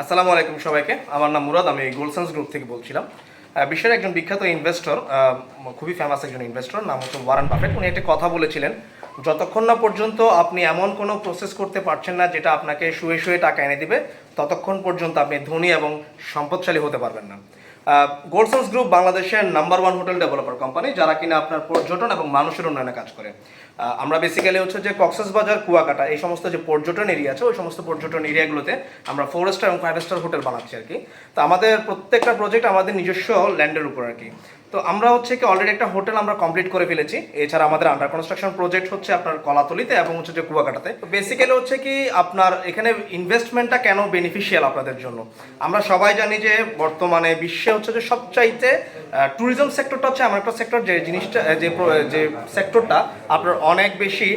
আসসালামু আলাইকুম সবাইকে। আমার নাম মুরাদ, আমি গোলসেন্স গ্রুপ থেকে বলছিলাম। বিশ্বের একজন বিখ্যাত ইনভেস্টর খুবই ফেমাস একজন ইনভেস্টর নাম হচ্ছে ওয়ারেন বাফেট উনি একটা কথা বলেছিলেন, যতক্ষণ না পর্যন্ত আপনি এমন কোনো প্রসেস করতে পারছেন না যেটা আপনাকে শুয়ে শুয়ে টাকা এনে দিবে, ততক্ষণ পর্যন্ত আপনি ধনী এবং সম্পদশালী হতে পারবেন না। গোলসেন্স গ্রুপ বাংলাদেশের number one hotel developer company যারা কিনা আপনার পর্যটন এবং মানুষের উন্নয়নে কাজ করে। আমরা বেসিক্যালি হচ্ছে যে কক্সেস বাজার কুয়াকাটা, এই সমস্ত যে পর্যটন এরিয়া আছে, ওই সমস্ত পর্যটন এরিয়াগুলোতে আমরা ফোর স্টার এবং ফাইভ স্টার হোটেল বানাচ্ছি আর কি। তো আমাদের প্রত্যেকটা প্রজেক্ট আমাদের নিজস্ব ল্যান্ডের উপর আর কি। তো আমরা হচ্ছে কি অলরেডি একটা হোটেল আমরা কমপ্লিট করে ফেলেছি। এছাড়া আমাদের আন্ডার কনস্ট্রাকশন প্রজেক্ট হচ্ছে আপনার কলাতলিতে এবং হচ্ছে যে কুয়াকাটাতে। বেসিক্যালি হচ্ছে কি আপনার এখানে ইনভেস্টমেন্টটা কেন বেনিফিশিয়াল আপনাদের জন্য? আমরা সবাই জানি যে বর্তমানে বিশ্বে হচ্ছে যে সবচাইতে ট্যুরিজম সেক্টরটা হচ্ছে এমন একটা সেক্টর যে জিনিসটা যে যে সেক্টরটা আপনার অনেক বেশি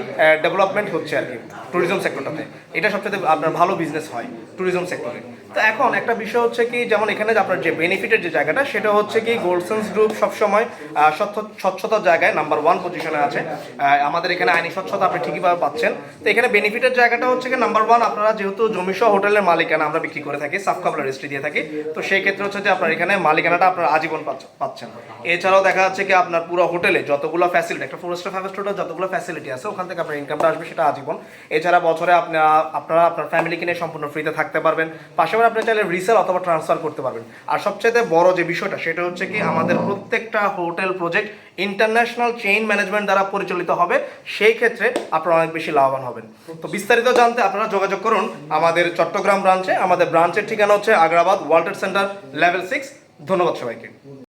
ডেভেলপমেন্ট হচ্ছে আর কি ট্যুরিজম সেক্টরটাতে এটা সবচেয়ে আপনার ভালো বিজনেস হয় ট্যুরিজম সেক্টরে তো এখন একটা বিষয় হচ্ছে কি, যেমন এখানে আপনার যে বেনিফিটের যে জায়গাটা, সেটা হচ্ছে কি গোলসেন্স গ্রুপ সবসময় স্বচ্ছতার জায়গায় নাম্বার ওয়ান পজিশনে আছে। আমাদের এখানে আইনি স্বচ্ছতা আপনি ঠিকইভাবে পাচ্ছেন। তো এখানে বেনিফিটের জায়গাটা হচ্ছে কি নাম্বার ওয়ান আপনারা যেহেতু জমিসহ হোটেলের মালিকানা আমরা বিক্রি করে থাকি কাপড় রেজিস্ট্রি দিয়ে থাকি, তো সেই ক্ষেত্রে হচ্ছে যে আপনার এখানে মালিকানাটা আপনার আজীবন পাচ্ছেন। এছাড়াও দেখা যাচ্ছে কি আপনার পুরো হোটেলে যতগুলো ফ্যাসিলিটি একটা ফোর স্টার ফাইভ স্টার যতগুলো ফ্যাসিলিটি আছে, ওখান থেকে আপনার ইনকামটা আসবে সেটা আজীবন। এছাড়া বছরে আপনারা আপনারা আপনার ফ্যামিলিকে নিয়ে সম্পূর্ণ ফ্রিতে থাকতে পারবেন। পাশাপাশি আপনি চাইলে রিসেল অথবা ট্রান্সফার করতে পারবেন। আর সবচেয়ে বড় যে বিষয়টা, সেটা হচ্ছে কি আমাদের প্রত্যেকটা hotel project international chain management দ্বারা পরিচালিত হবে, সেই ক্ষেত্রে আপনারা অনেক বেশি লাভবান হবেন। তো বিস্তারিত জানতে আপনারা যোগাযোগ করুন আমাদের চট্টগ্রাম ব্রাঞ্চে। আমাদের ব্রাঞ্চের ঠিকানা হচ্ছে Agrabad world centre level six. ধন্যবাদ সবাইকে।